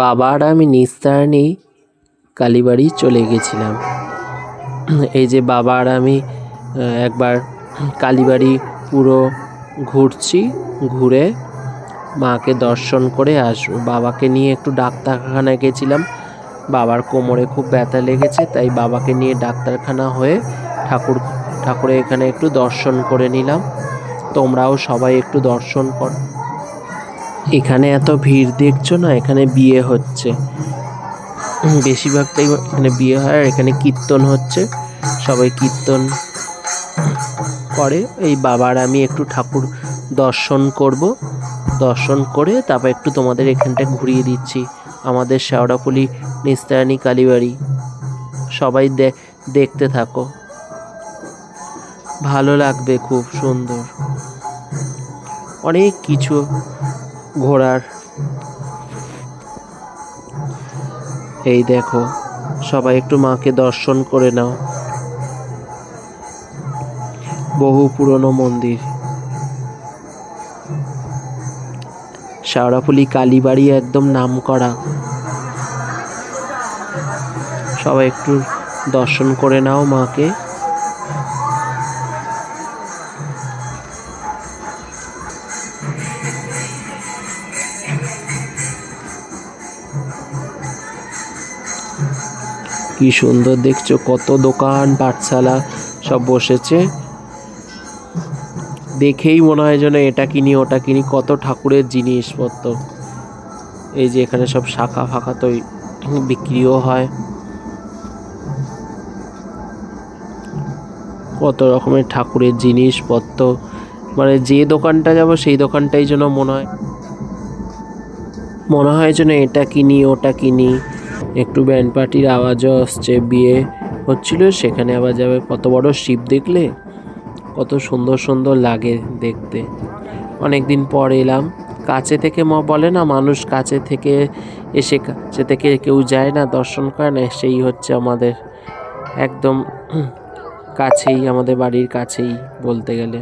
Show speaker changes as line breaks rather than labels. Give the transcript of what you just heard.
বাবা আর আমি নিস্তারণেই কালীবাড়ি চলে গেছিলাম। এই যে বাবা আর আমি একবার কালীবাড়ি পুরো ঘুরছি, ঘুরে মাকে দর্শন করে আসব। বাবাকে নিয়ে একটু ডাক্তারখানায় গেছিলাম। বাবার কোমরে খুব ব্যথা লেগেছে, তাই বাবাকে নিয়ে ডাক্তারখানা হয়ে ঠাকুর, ঠাকুরের এখানে একটু দর্শন করে নিলাম। তোমরাও সবাই একটু দর্শন কর। এখানে এত ভিড় দেখছ না? এখানে বিয়ে হচ্ছে। বেশিরভাগটাই এখানে বিয়ে হয় আর এখানে কীর্তন হচ্ছে। সবাই কীর্তন করে। এই বাবার আমি একটু ঠাকুর দর্শন করব। দর্শন করে তারপর একটু তোমাদের এখানটা ঘুরিয়ে দিচ্ছি। আমাদের শেওড়াফুলি নিস্তারানি, কালীবাড়ি। সবাই দেখতে থাকো। ভালো লাগবে, খুব সুন্দর। অনেক কিছু ঘোরার এই দেখো, সবাই একটু মাকে দর্শন করে নাও। বহু পুরনো মন্দির। শেওড়াফুলি কালীবাড়ি একদম নাম করা। সবাই একটু দর্শন করে নাও মাকে। কি সুন্দর দেখছ, কত দোকান, পাঠশালা, সব বসেছে। দেখেই মনে হয় যেন এটা কিনি, ওটা কিনি, কত ঠাকুরের জিনিসপত্র। এই যে এখানে সব শাখা ফাঁকা তো বিক্রিও হয়। কত রকমের ঠাকুরের জিনিসপত্র। মানে যে দোকানটা যাব, সেই দোকানটাই যেন মনে হয়। মনে হয় যেন এটা কিনি, ওটা কিনি। একটু ব্যান্ড পার্টির আওয়াজও আসছে, বিয়ে হচ্ছিল, সেখানে আবার যাবে। কত বড় শিব দেখলে? কত সুন্দর সুন্দর লাগে দেখতে। অনেক দিন পর এলাম। কাছে থেকে ম বলে না, মানুষ কাছে থেকে এসে কাছে থেকে কেউ যায় না, দর্শন করে না, সেই হচ্ছে আমাদের। একদম কাছেই, আমাদের বাড়ির কাছেই বলতে গেলে।